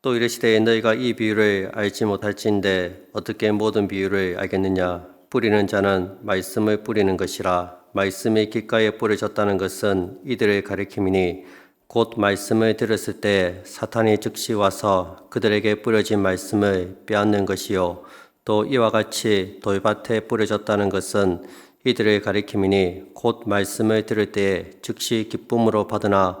또 이르시되 너희가 이 비유를 알지 못할진데 어떻게 모든 비유를 알겠느냐? 뿌리는 자는 말씀을 뿌리는 것이라. 말씀이 귓가에 뿌려졌다는 것은 이들을 가리킴이니 곧 말씀을 들었을 때 사탄이 즉시 와서 그들에게 뿌려진 말씀을 빼앗는 것이요. 또 이와 같이 돌밭에 뿌려졌다는 것은 이들을 가리킴이니 곧 말씀을 들을 때에 즉시 기쁨으로 받으나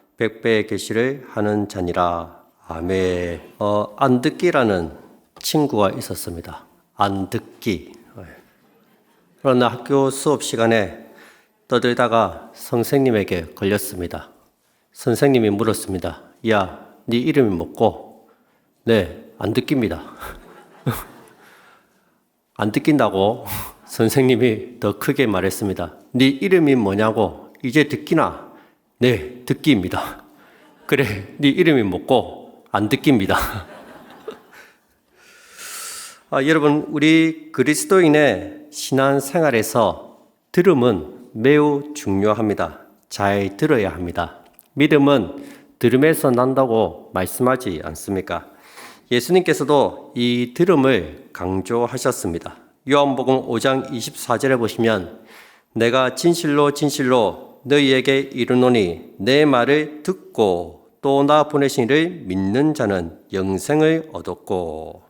100배의 계시를 하는 자니라. 아멘. 어, 안 듣기라는 친구가 있었습니다. 안 듣기. 그러나 학교 수업 시간에 떠들다가 선생님에게 걸렸습니다. 선생님이 물었습니다. 야, 네 이름이 뭐고? 네, 안 듣깁니다. 안 듣긴다고 선생님이 더 크게 말했습니다. 네 이름이 뭐냐고? 이제 듣기나? 네, 듣기입니다. 그래, 네 이름이 뭐고? 안 듣깁니다. 아, 여러분, 우리 그리스도인의 신앙 생활에서 들음은 매우 중요합니다. 잘 들어야 합니다. 믿음은 들음에서 난다고 말씀하지 않습니까? 예수님께서도 이 들음을 강조하셨습니다. 요한복음 5장 24절에 보시면 내가 진실로 진실로 너희에게 이르노니 내 말을 듣고 또 나 보내신 이를 믿는 자는 영생을 얻었고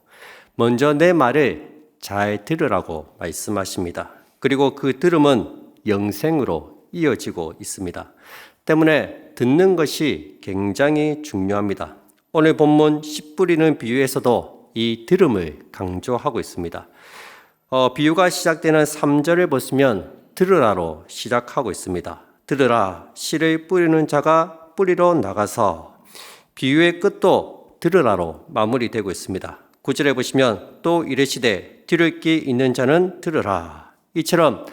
먼저 내 말을 잘 들으라고 말씀하십니다. 그리고 그 들음은 영생으로 이어지고 있습니다. 때문에 듣는 것이 굉장히 중요합니다. 오늘 본문 씨 뿌리는 비유에서도 이 들음을 강조하고 있습니다. 어, 비유가 시작되는 3절을 보시면 들으라로 시작하고 있습니다. 들으라 씨를 뿌리는 자가 뿌리러 나가서 비유의 끝도 들으라로 마무리되고 있습니다. 9절에 보시면 또 이르시되 들을 기 있는 자는 들으라. 이처럼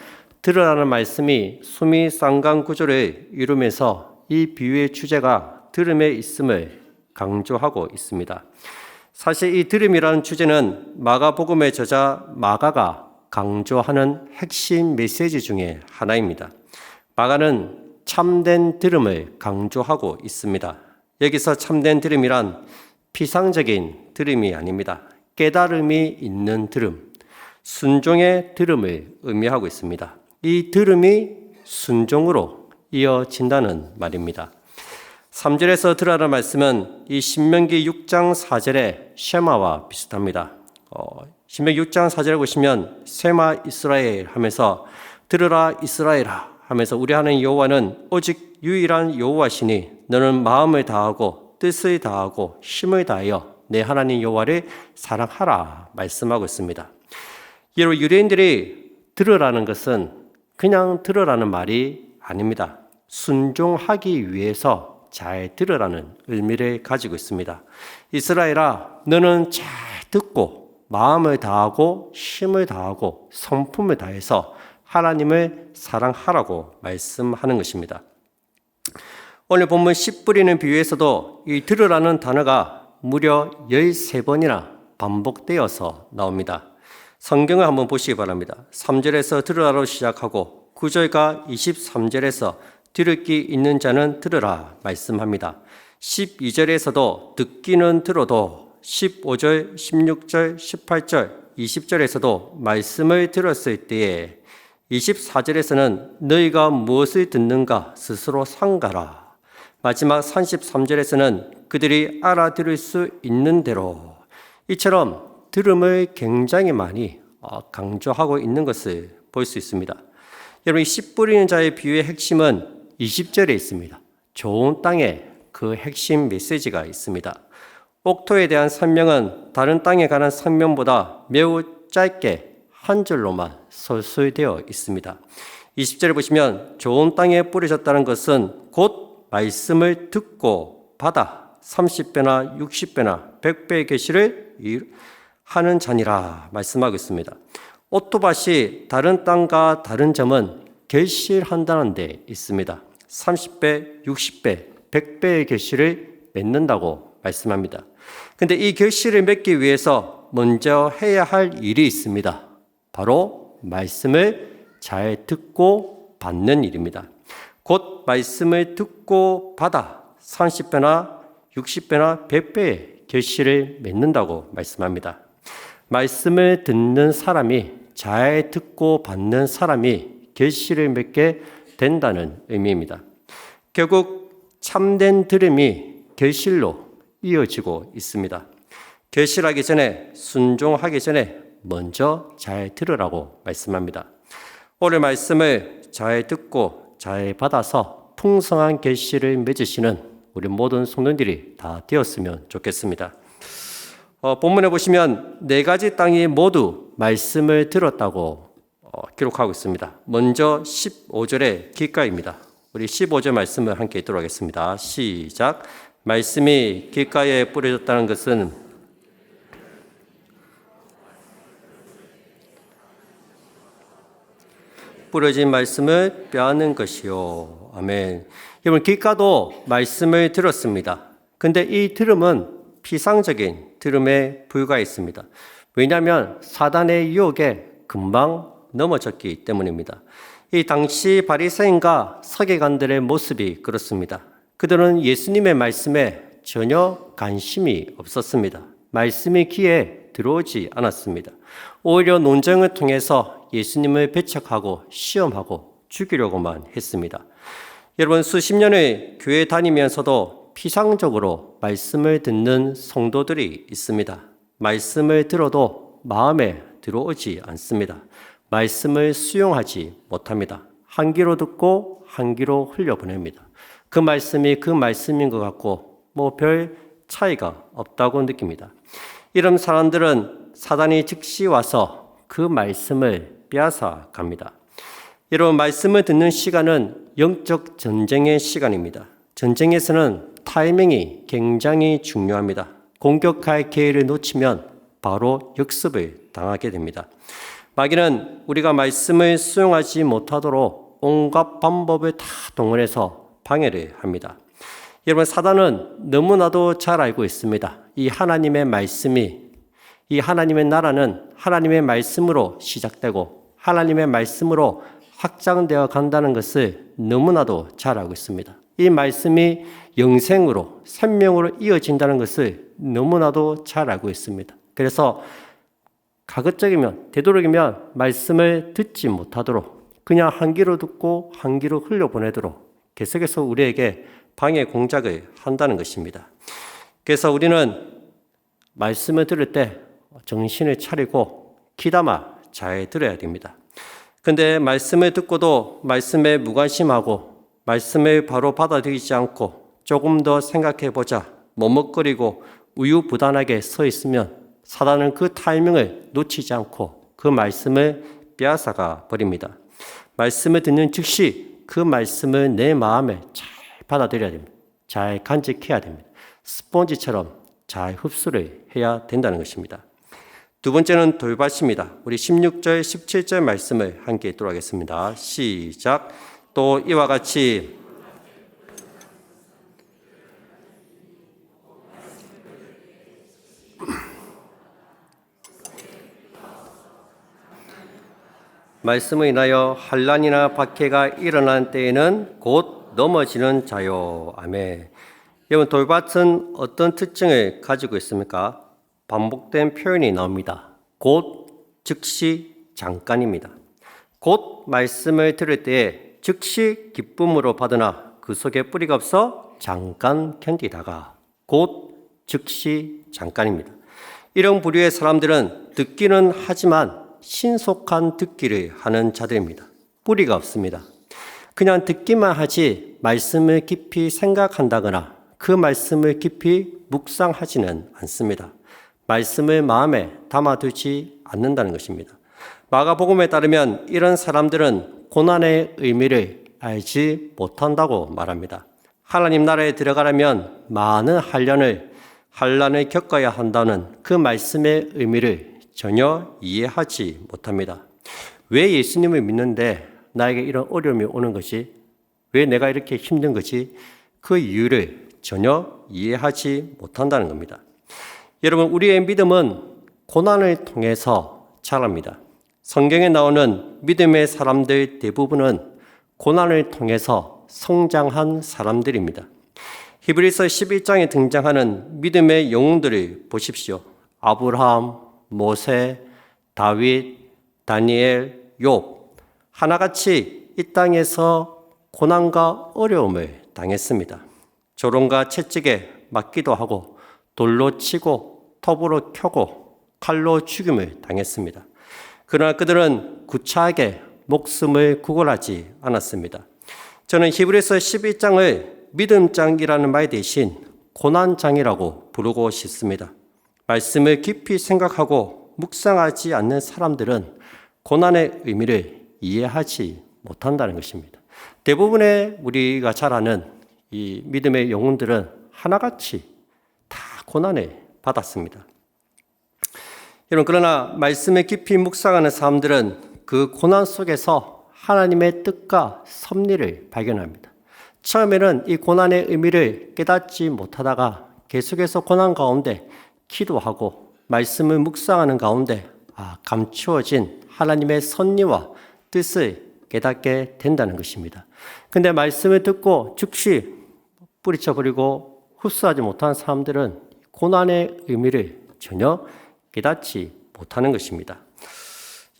들으라는 말씀이 수미 쌍강 구조를 이루면서 이 비유의 주제가 들음에 있음을 강조하고 있습니다. 사실 이 들음이라는 주제는 마가복음의 저자 마가가 강조하는 핵심 메시지 중에 하나입니다. 마가는 참된 들음을 강조하고 있습니다. 여기서 참된 들음이란 피상적인 들음이 아닙니다. 깨달음이 있는 들음, 순종의 들음을 의미하고 있습니다. 이 들음이 순종으로 이어진다는 말입니다. 3절에서 들으라는 말씀은 이 신명기 6장 4절의 쉐마와 비슷합니다. 어, 신명기 6장 4절에 보시면 쉐마 이스라엘 하면서 들으라 이스라엘아 하면서 우리 하는 여호와는 오직 유일한 여호와시니 너는 마음을 다하고 뜻을 다하고 힘을 다하여 내 하나님 여호와를 사랑하라 말씀하고 있습니다. 여러분 유대인들이 들으라는 것은 그냥 들으라는 말이 아닙니다. 순종하기 위해서 잘 들으라는 의미를 가지고 있습니다. 이스라엘아, 너는 잘 듣고 마음을 다하고 힘을 다하고 성품을 다해서 하나님을 사랑하라고 말씀하는 것입니다. 오늘 본문 씨 뿌리는 비유에서도 이 들으라는 단어가 무려 13번이나 반복되어서 나옵니다. 성경을 한번 보시기 바랍니다. 3절에서 들으라로 시작하고 9절과 23절에서 들을 기 있는 자는 들으라 말씀합니다. 12절에서도 듣기는 들어도 15절, 16절, 18절, 20절에서도 말씀을 들었을 때에 24절에서는 너희가 무엇을 듣는가 스스로 상가라. 마지막 33절에서는 그들이 알아들을 수 있는 대로 이처럼 들음을 굉장히 많이 어, 강조하고 있는 것을 볼 수 있습니다. 여러분, 씨 뿌리는 자의 비유의 핵심은 20절에 있습니다. 좋은 땅에 그 핵심 메시지가 있습니다. 옥토에 대한 설명은 다른 땅에 관한 설명보다 매우 짧게 한 줄로만 설술되어 있습니다. 20절에 보시면 좋은 땅에 뿌려졌다는 것은 곧 말씀을 듣고 받아 30배나 60배나 100배의 계시를 하는 자니라 말씀하고 있습니다. 오토밭이 다른 땅과 다른 점은 결실한다는 데 있습니다. 30배, 60배, 100배의 결실을 맺는다고 말씀합니다. 근데 이 결실을 맺기 위해서 먼저 해야 할 일이 있습니다. 바로 말씀을 잘 듣고 받는 일입니다. 곧 말씀을 듣고 받아 30배나 60배나 100배의 결실을 맺는다고 말씀합니다. 말씀을 듣는 사람이 잘 듣고 받는 사람이 결실을 맺게 된다는 의미입니다. 결국 참된 들음이 결실로 이어지고 있습니다. 결실하기 전에 순종하기 전에 먼저 잘 들으라고 말씀합니다. 오늘 말씀을 잘 듣고 잘 받아서 풍성한 결실을 맺으시는 우리 모든 성도들이 다 되었으면 좋겠습니다. 어, 본문에 보시면 네 가지 땅이 모두 말씀을 들었다고 어, 기록하고 있습니다. 먼저 15절의 길가입니다. 우리 15절 말씀을 함께 읽도록 하겠습니다. 시작. 말씀이 길가에 뿌려졌다는 것은 뿌려진 말씀을 빼앗는 것이요. 아멘. 여러분, 길가도 말씀을 들었습니다. 근데 이 들음은 피상적인 들음에 불과했습니다. 왜냐하면 사단의 유혹에 금방 넘어졌기 때문입니다. 이 당시 바리새인과 서기관들의 모습이 그렇습니다. 그들은 예수님의 말씀에 전혀 관심이 없었습니다. 말씀이 귀에 들어오지 않았습니다. 오히려 논쟁을 통해서 예수님을 배척하고 시험하고 죽이려고만 했습니다. 여러분 수십 년의 교회 다니면서도 피상적으로 말씀을 듣는 성도들이 있습니다. 말씀을 들어도 마음에 들어오지 않습니다. 말씀을 수용하지 못합니다. 한 귀로 듣고 한 귀로 흘려보냅니다. 그 말씀이 그 말씀인 것 같고 뭐 별 차이가 없다고 느낍니다. 이런 사람들은 사단이 즉시 와서 그 말씀을 빼앗아 갑니다. 여러분, 말씀을 듣는 시간은 영적 전쟁의 시간입니다. 전쟁에서는 타이밍이 굉장히 중요합니다. 공격할 기회를 놓치면 바로 역습을 당하게 됩니다. 마귀는 우리가 말씀을 수용하지 못하도록 온갖 방법을 다 동원해서 방해를 합니다. 여러분, 사단은 너무나도 잘 알고 있습니다. 이 하나님의 말씀이, 이 하나님의 나라는 하나님의 말씀으로 시작되고 하나님의 말씀으로 확장되어 간다는 것을 너무나도 잘 알고 있습니다. 이 말씀이 영생으로, 생명으로 이어진다는 것을 너무나도 잘 알고 있습니다. 그래서 가급적이면, 되도록이면 말씀을 듣지 못하도록 그냥 한 귀로 듣고 한 귀로 흘려보내도록 계속해서 우리에게 방해 공작을 한다는 것입니다. 그래서 우리는 말씀을 들을 때 정신을 차리고 귀담아 잘 들어야 됩니다. 근데 말씀을 듣고도 말씀에 무관심하고 말씀을 바로 받아들이지 않고 조금 더 생각해 보자 머뭇거리고 우유부단하게 서 있으면 사단은 그 타이밍을 놓치지 않고 그 말씀을 빼앗아가 버립니다. 말씀을 듣는 즉시 그 말씀을 내 마음에 잘 받아들여야 됩니다. 잘 간직해야 됩니다. 스폰지처럼 잘 흡수를 해야 된다는 것입니다. 두 번째는 돌밭입니다. 우리 16절, 17절 말씀을 함께 읽도록 하겠습니다. 시작. 또 이와 같이 말씀을 인하여 환란이나 박해가 일어난 때에는 곧 넘어지는 자요. 아멘. 여러분 돌밭은 어떤 특징을 가지고 있습니까? 반복된 표현이 나옵니다. 곧 즉시 잠깐입니다. 곧 말씀을 들을 때에 즉시 기쁨으로 받으나 그 속에 뿌리가 없어 잠깐 견디다가 곧 즉시 잠깐입니다. 이런 부류의 사람들은 듣기는 하지만 신속한 듣기를 하는 자들입니다. 뿌리가 없습니다. 그냥 듣기만 하지 말씀을 깊이 생각한다거나 그 말씀을 깊이 묵상하지는 않습니다. 말씀을 마음에 담아두지 않는다는 것입니다. 마가복음에 따르면 이런 사람들은 고난의 의미를 알지 못한다고 말합니다. 하나님 나라에 들어가려면 많은 한련을 환란을 겪어야 한다는 그 말씀의 의미를 전혀 이해하지 못합니다. 왜 예수님을 믿는데 나에게 이런 어려움이 오는 것이 왜 내가 이렇게 힘든 것이 그 이유를 전혀 이해하지 못한다는 겁니다. 여러분, 우리의 믿음은 고난을 통해서 자랍니다. 성경에 나오는 믿음의 사람들 대부분은 고난을 통해서 성장한 사람들입니다. 히브리서 11장에 등장하는 믿음의 영웅들을 보십시오. 아브라함, 모세, 다윗, 다니엘, 욥 하나같이 이 땅에서 고난과 어려움을 당했습니다. 조롱과 채찍에 맞기도 하고 돌로 치고 톱으로 켜고 칼로 죽임을 당했습니다. 그러나 그들은 구차하게 목숨을 구걸하지 않았습니다. 저는 히브리서 11장을 믿음장이라는 말 대신 고난장이라고 부르고 싶습니다. 말씀을 깊이 생각하고 묵상하지 않는 사람들은 고난의 의미를 이해하지 못한다는 것입니다. 대부분의 우리가 잘 아는 이 믿음의 영혼들은 하나같이 다 고난을 받았습니다. 여러분, 그러나 말씀에 깊이 묵상하는 사람들은 그 고난 속에서 하나님의 뜻과 섭리를 발견합니다. 처음에는 이 고난의 의미를 깨닫지 못하다가 계속해서 고난 가운데 기도하고 말씀을 묵상하는 가운데 아, 감추어진 하나님의 섭리와 뜻을 깨닫게 된다는 것입니다. 근데 말씀을 듣고 즉시 뿌리쳐버리고 흡수하지 못한 사람들은 고난의 의미를 전혀 깨닫지 못하는 것입니다.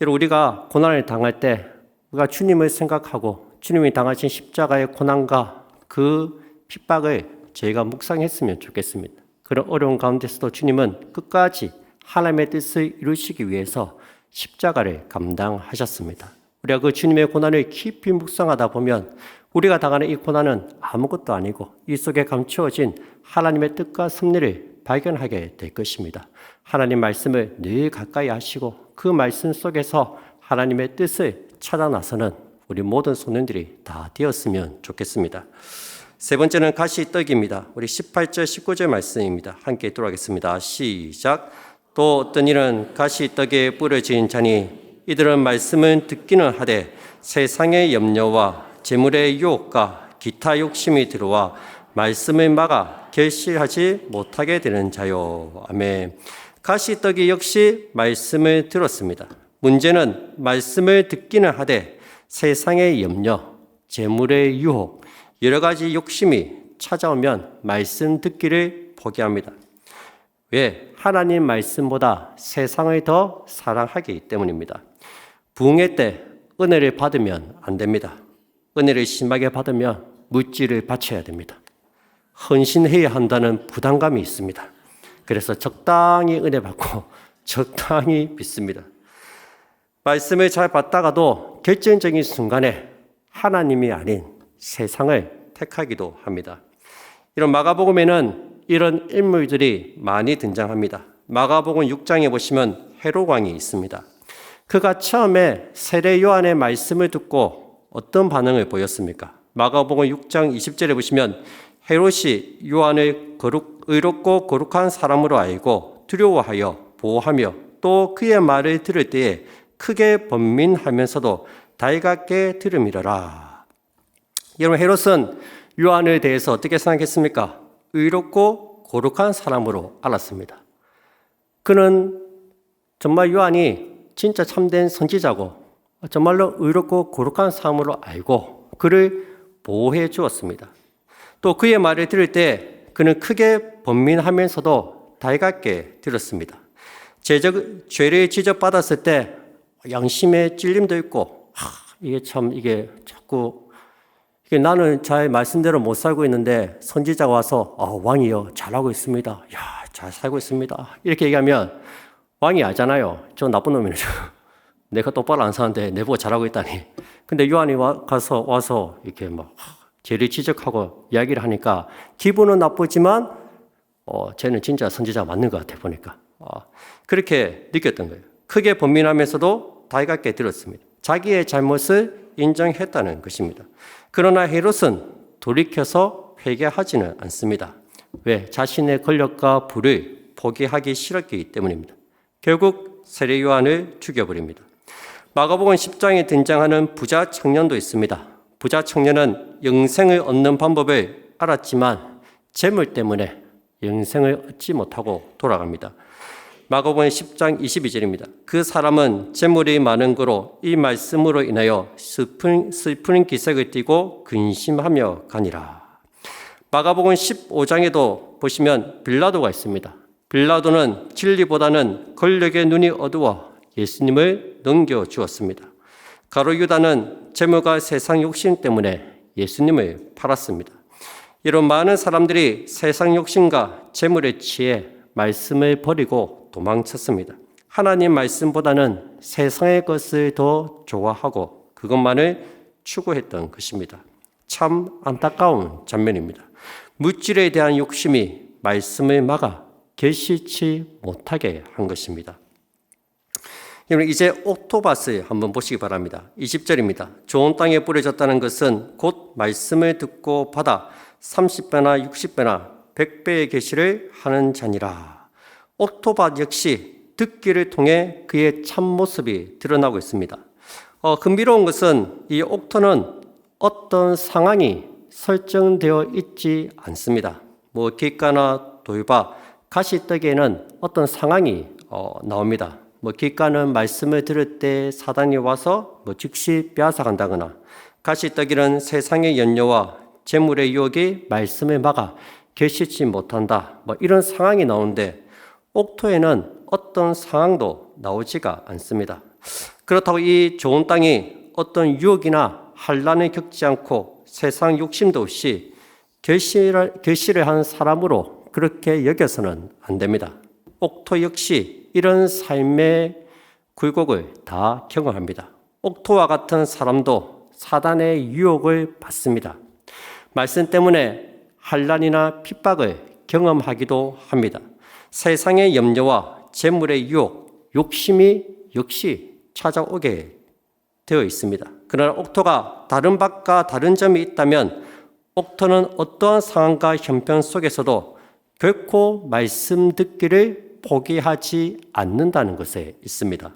여러분, 우리가 고난을 당할 때 우리가 주님을 생각하고 주님이 당하신 십자가의 고난과 그 핍박을 저희가 묵상했으면 좋겠습니다. 그런 어려운 가운데서도 주님은 끝까지 하나님의 뜻을 이루시기 위해서 십자가를 감당하셨습니다. 우리가 그 주님의 고난을 깊이 묵상하다 보면 우리가 당하는 이 고난은 아무것도 아니고 이 속에 감추어진 하나님의 뜻과 섭리를 발견하게 될 것입니다. 하나님 말씀을 늘 가까이 하시고 그 말씀 속에서 하나님의 뜻을 찾아 나서는 우리 모든 소년들이 다 되었으면 좋겠습니다. 세 번째는 가시떡입니다. 우리 18절, 19절 말씀입니다. 함께 들어가겠습니다. 시작. 또 어떤 이는 가시떡에 뿌려진 자니 이들은 말씀은 듣기는 하되 세상의 염려와 재물의 유혹과 기타 욕심이 들어와 말씀을 막아 결실하지 못하게 되는 자요. 아멘. 가시떡이 역시 말씀을 들었습니다. 문제는 말씀을 듣기는 하되 세상의 염려, 재물의 유혹, 여러 가지 욕심이 찾아오면 말씀 듣기를 포기합니다. 왜? 하나님 말씀보다 세상을 더 사랑하기 때문입니다. 부흥회 때 은혜를 받으면 안 됩니다. 은혜를 심하게 받으면 물질을 바쳐야 됩니다. 헌신해야 한다는 부담감이 있습니다. 그래서 적당히 은혜 받고 적당히 믿습니다. 말씀을 잘 받다가도 결정적인 순간에 하나님이 아닌 세상을 택하기도 합니다. 이런 마가복음에는 이런 인물들이 많이 등장합니다. 마가복음 6장에 보시면 헤롯 왕이 있습니다. 그가 처음에 세례 요한의 말씀을 듣고 어떤 반응을 보였습니까? 마가복음 6장 20절에 보시면 헤롯이 요한을 거룩, 의롭고 거룩한 사람으로 알고 두려워하여 보호하며 또 그의 말을 들을 때에 크게 번민하면서도 달갑게 들음이러라. 여러분 헤롯은 요한에 대해서 어떻게 생각했습니까? 의롭고 거룩한 사람으로 알았습니다. 그는 정말 요한이 진짜 참된 선지자고 정말로 의롭고 거룩한 사람으로 알고 그를 보호해 주었습니다. 또 그의 말을 들을 때 그는 크게 번민하면서도 달갑게 들었습니다. 죄적, 죄를 지적받았을 때 양심의 찔림도 있고 하, 이게 참 이게 자꾸 이게 나는 잘 말씀대로 못 살고 있는데 선지자가 와서 아, 왕이요 잘하고 있습니다. 야, 잘 살고 있습니다. 이렇게 얘기하면 왕이 알잖아요. 저 나쁜 놈이네. 내가 똑바로 안 사는데 내보고 잘하고 있다니. 근데 요한이 와, 가서 와서 이렇게 막 죄를 지적하고 이야기를 하니까 기분은 나쁘지만 어, 쟤는 진짜 선지자 맞는 것 같아 보니까 어, 그렇게 느꼈던 거예요. 크게 번민하면서도 달갑게 들었습니다. 자기의 잘못을 인정했다는 것입니다. 그러나 헤롯은 돌이켜서 회개하지는 않습니다. 왜? 자신의 권력과 부를 포기하기 싫었기 때문입니다. 결국 세례 요한을 죽여버립니다. 마가복음 10장에 등장하는 부자 청년도 있습니다. 부자 청년은 영생을 얻는 방법을 알았지만 재물 때문에 영생을 얻지 못하고 돌아갑니다. 마가복음 10장 22절입니다. 그 사람은 재물이 많은 거로 이 말씀으로 인하여 슬픈, 슬픈 기색을 띠고 근심하며 가니라. 마가복음 15장에도 보시면 빌라도가 있습니다. 빌라도는 진리보다는 권력의 눈이 어두워 예수님을 넘겨 주었습니다. 가로 유다는 재물과 세상 욕심 때문에 예수님을 팔았습니다. 이런 많은 사람들이 세상 욕심과 재물에 취해 말씀을 버리고 도망쳤습니다. 하나님 말씀보다는 세상의 것을 더 좋아하고 그것만을 추구했던 것입니다. 참 안타까운 장면입니다. 물질에 대한 욕심이 말씀을 막아 계시치 못하게 한 것입니다. 여러분 이제 옥토밭을 한번 보시기 바랍니다. 20절입니다. 좋은 땅에 뿌려졌다는 것은 곧 말씀을 듣고 받아 30배나 60배나 100배의 계시를 하는 자니라. 옥토밭 역시 듣기를 통해 그의 참모습이 드러나고 있습니다. 어, 흥미로운 것은 이 옥토는 어떤 상황이 설정되어 있지 않습니다. 뭐 깃가나 돌바, 가시떡에는 어떤 상황이 어, 나옵니다. 뭐 깃가는 말씀을 들을 때 사단이 와서 뭐 즉시 빼앗아간다거나 가시떡이는 세상의 연료와 재물의 유혹이 말씀을 막아 계시치 못한다. 뭐 이런 상황이 나오는데 옥토에는 어떤 상황도 나오지가 않습니다. 그렇다고 이 좋은 땅이 어떤 유혹이나 환란을 겪지 않고 세상 욕심도 없이 결실을, 결실을 한 사람으로 그렇게 여겨서는 안 됩니다. 옥토 역시 이런 삶의 굴곡을 다 경험합니다. 옥토와 같은 사람도 사단의 유혹을 받습니다. 말씀 때문에 환란이나 핍박을 경험하기도 합니다. 세상의 염려와 재물의 유혹, 욕심이 역시 찾아오게 되어 있습니다. 그러나 옥토가 다른 밭과 다른 점이 있다면 옥토는 어떠한 상황과 형편 속에서도 결코 말씀 듣기를 포기하지 않는다는 것에 있습니다.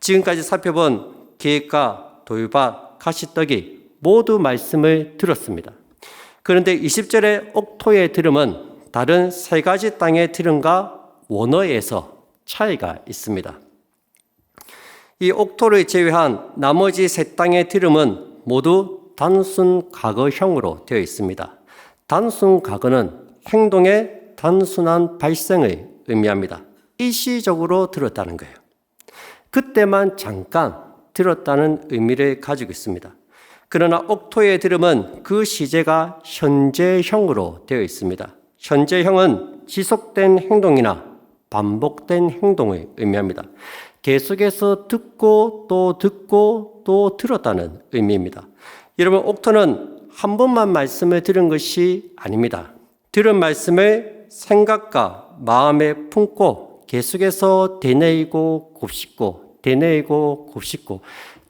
지금까지 살펴본 계획과 돌밭, 가시떡이 모두 말씀을 들었습니다. 그런데 20절의 옥토의 들음은 다른 세 가지 땅의 들음과 원어에서 차이가 있습니다. 이 옥토를 제외한 나머지 세 땅의 들음은 모두 단순 과거형으로 되어 있습니다. 단순 과거는 행동의 단순한 발생을 의미합니다. 일시적으로 들었다는 거예요. 그때만 잠깐 들었다는 의미를 가지고 있습니다. 그러나 옥토의 들음은 그 시제가 현재형으로 되어 있습니다. 현재형은 지속된 행동이나 반복된 행동을 의미합니다. 계속해서 듣고 또 듣고 또 들었다는 의미입니다. 여러분, 옥토는 한 번만 말씀을 들은 것이 아닙니다. 들은 말씀을 생각과 마음에 품고 계속해서 되뇌이고 곱씹고 되뇌이고 곱씹고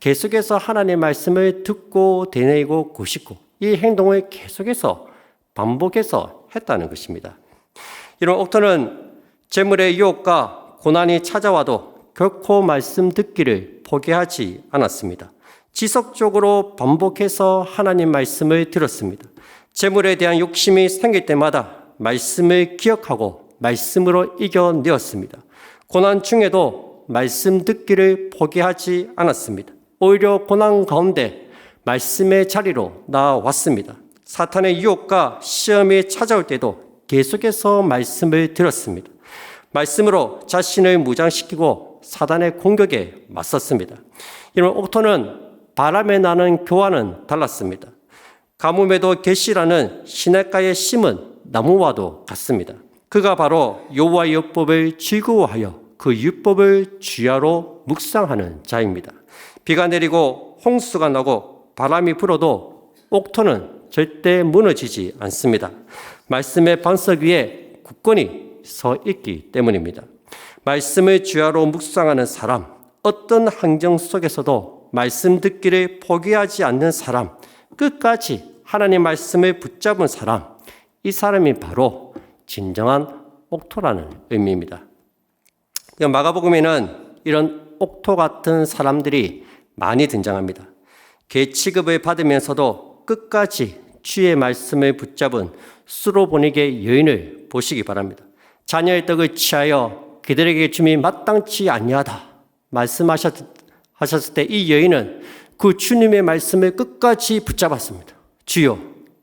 계속해서 하나님의 말씀을 듣고 되뇌이고 곱씹고 이 행동을 계속해서 반복해서 했다는 것입니다. 이런 옥토는 재물의 유혹과 고난이 찾아와도 결코 말씀 듣기를 포기하지 않았습니다. 지속적으로 반복해서 하나님 말씀을 들었습니다. 재물에 대한 욕심이 생길 때마다 말씀을 기억하고 말씀으로 이겨내었습니다. 고난 중에도 말씀 듣기를 포기하지 않았습니다. 오히려 고난 가운데 말씀의 자리로 나왔습니다. 사탄의 유혹과 시험이 찾아올 때도 계속해서 말씀을 들었습니다. 말씀으로 자신을 무장시키고 사단의 공격에 맞섰습니다. 이런 옥토는 바람에 나는 교와는 달랐습니다. 가뭄에도 계시라는 시냇가에 심은 나무와도 같습니다. 그가 바로 여호와 율법을 즐거워하여 그 율법을 주야로 묵상하는 자입니다. 비가 내리고 홍수가 나고 바람이 불어도 옥토는 절대 무너지지 않습니다. 말씀의 반석 위에 굳건히 서 있기 때문입니다. 말씀을 주야로 묵상하는 사람, 어떤 환경 속에서도 말씀 듣기를 포기하지 않는 사람, 끝까지 하나님 말씀을 붙잡은 사람, 이 사람이 바로 진정한 옥토라는 의미입니다. 마가복음에는 이런 옥토 같은 사람들이 많이 등장합니다. 개 취급을 받으면서도 끝까지 주의 말씀을 붙잡은 수로보니게 여인을 보시기 바랍니다. 자녀의 떡을 취하여 그들에게 줌이 마땅치 아니하다 말씀하셨을 때 이 여인은 그 주님의 말씀을 끝까지 붙잡았습니다. 주여,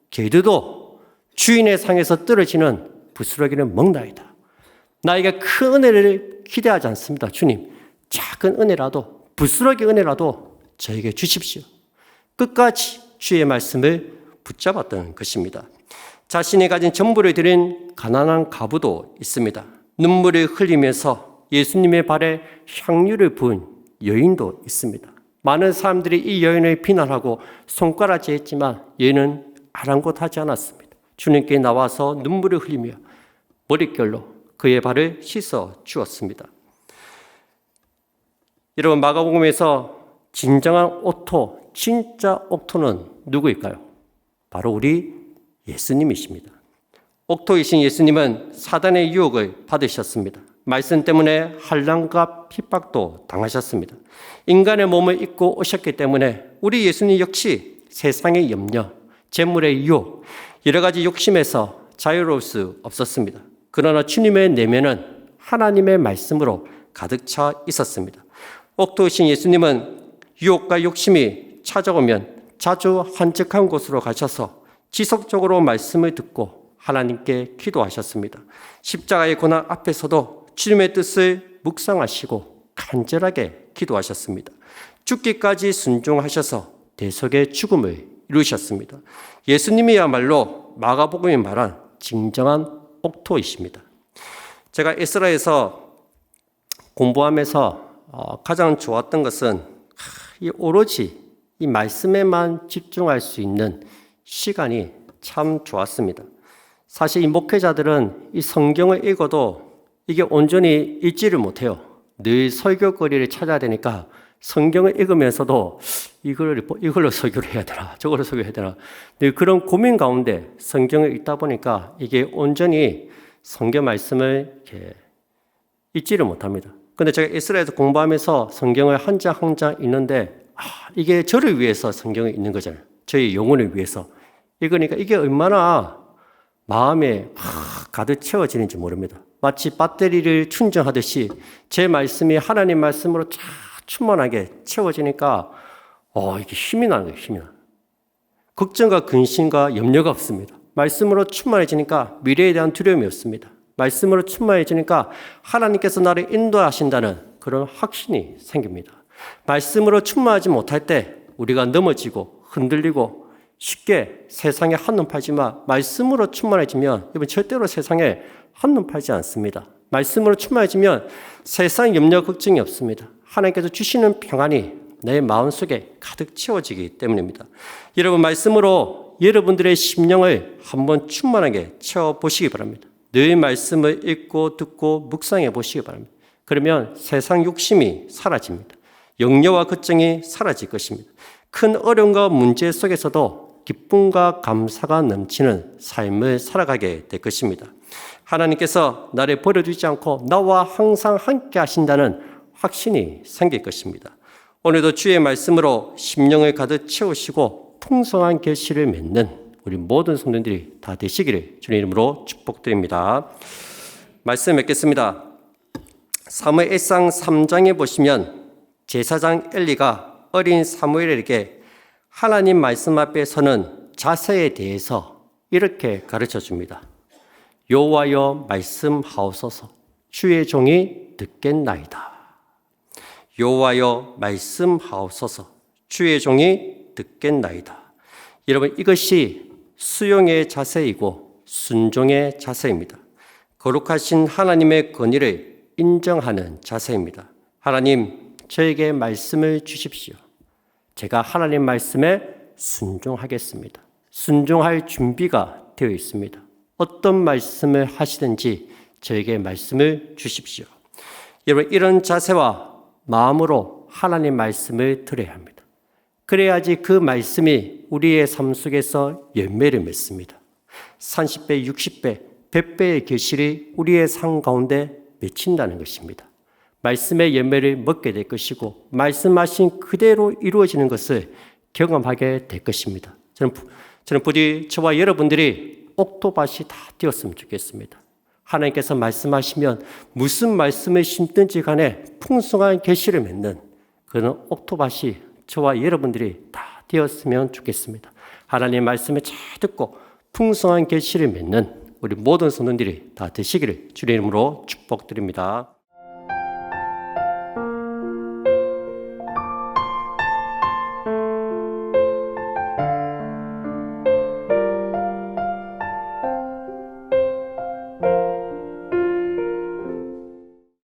개들도 주인의 상에서 떨어지는 부스러기는 먹나이다. 나에게 큰 은혜를 기대하지 않습니다. 주님, 작은 은혜라도, 부스러기 은혜라도 저에게 주십시오. 끝까지 주의 말씀을 붙잡았던 것입니다. 자신이 가진 전부를 드린 가난한 가부도 있습니다. 눈물을 흘리면서 예수님의 발에 향유를 부은 여인도 있습니다. 많은 사람들이 이 여인을 비난하고 손가락질했지만 여인은 아랑곳하지 않았습니다. 주님께 나와서 눈물을 흘리며 머릿결로 그의 발을 씻어 주었습니다. 여러분 마가복음에서 진정한 오토, 진짜 옥토는 누구일까요? 바로 우리 예수님이십니다. 옥토이신 예수님은 사단의 유혹을 받으셨습니다. 말씀 때문에 한란과 핍박도 당하셨습니다. 인간의 몸을 입고 오셨기 때문에 우리 예수님 역시 세상의 염려, 재물의 유혹, 여러 가지 욕심에서 자유로울 수 없었습니다. 그러나 주님의 내면은 하나님의 말씀으로 가득 차 있었습니다. 옥토이신 예수님은 유혹과 욕심이 찾아오면 자주 한적한 곳으로 가셔서 지속적으로 말씀을 듣고 하나님께 기도하셨습니다. 십자가의 고난 앞에서도 주님의 뜻을 묵상하시고 간절하게 기도하셨습니다. 죽기까지 순종하셔서 대속의 죽음을 이루셨습니다. 예수님이야말로 마가복음이 말한 진정한 옥토이십니다. 제가 에스라에서 공부하면서 어, 가장 좋았던 것은 이 오로지 이 말씀에만 집중할 수 있는 시간이 참 좋았습니다. 사실 이 목회자들은 이 성경을 읽어도 이게 온전히 읽지를 못해요. 늘 설교거리를 찾아야 되니까 성경을 읽으면서도 이걸, 이걸로 설교를 해야 되나, 저걸로 설교해야 되나. 늘 그런 고민 가운데 성경을 읽다 보니까 이게 온전히 성경 말씀을 읽지를 못합니다. 근데 제가 이스라엘에서 공부하면서 성경을 한 장 한 장 읽는데, 아, 이게 저를 위해서 성경을 읽는 거잖아요. 저희 영혼을 위해서. 읽으니까 이게 얼마나 마음에 가득 채워지는지 모릅니다. 마치 배터리를 충전하듯이 제 말씀이 하나님 말씀으로 쫙 충만하게 채워지니까 어, 이게 힘이 나는 거예요, 힘이 나. 걱정과 근심과 염려가 없습니다. 말씀으로 충만해지니까 미래에 대한 두려움이 없습니다. 말씀으로 충만해지니까 하나님께서 나를 인도하신다는 그런 확신이 생깁니다. 말씀으로 충만하지 못할 때 우리가 넘어지고 흔들리고 쉽게 세상에 한눈 팔지만 말씀으로 충만해지면 여러분 절대로 세상에 한눈 팔지 않습니다. 말씀으로 충만해지면 세상 염려 걱정이 없습니다. 하나님께서 주시는 평안이 내 마음속에 가득 채워지기 때문입니다. 여러분 말씀으로 여러분들의 심령을 한번 충만하게 채워 보시기 바랍니다. 늘 말씀을 읽고 듣고 묵상해 보시기 바랍니다. 그러면 세상 욕심이 사라집니다. 영려와 걱정이 사라질 것입니다. 큰 어려움과 문제 속에서도 기쁨과 감사가 넘치는 삶을 살아가게 될 것입니다. 하나님께서 나를 버려두지 않고 나와 항상 함께 하신다는 확신이 생길 것입니다. 오늘도 주의 말씀으로 심령을 가득 채우시고 풍성한 결실을 맺는 우리 모든 성도들이 다 되시기를 주님 이름으로 축복드립니다. 말씀 맺겠습니다. 사무엘 1상 3장에 보시면 제사장 엘리가 어린 사무엘에게 하나님 말씀 앞에 서는 자세에 대해서 이렇게 가르쳐 줍니다. 여호와여 말씀하옵소서 주의 종이 듣겠나이다. 여호와여 말씀하옵소서 주의 종이 듣겠나이다. 여러분 이것이 수용의 자세이고 순종의 자세입니다. 거룩하신 하나님의 권위를 인정하는 자세입니다. 하나님 저에게 말씀을 주십시오. 제가 하나님 말씀에 순종하겠습니다. 순종할 준비가 되어 있습니다. 어떤 말씀을 하시든지 저에게 말씀을 주십시오. 여러분, 이런 자세와 마음으로 하나님 말씀을 들어야 합니다. 그래야지 그 말씀이 우리의 삶 속에서 열매를 맺습니다. 30배, 60배, 백배의 계실이 우리의 삶 가운데 맺힌다는 것입니다. 말씀의 열매를 먹게 될 것이고 말씀하신 그대로 이루어지는 것을 경험하게 될 것입니다. 저는 부- 저는 부디 저와 여러분들이 옥토밭이 다 되었으면 좋겠습니다. 하나님께서 말씀하시면 무슨 말씀을 심든지 간에 풍성한 계시를 맺는 그런 옥토밭이 저와 여러분들이 다 되었으면 좋겠습니다. 하나님 말씀을 잘 듣고 풍성한 계시를 맺는 우리 모든 성도들이 다 되시기를 주의 이름으로 축복드립니다.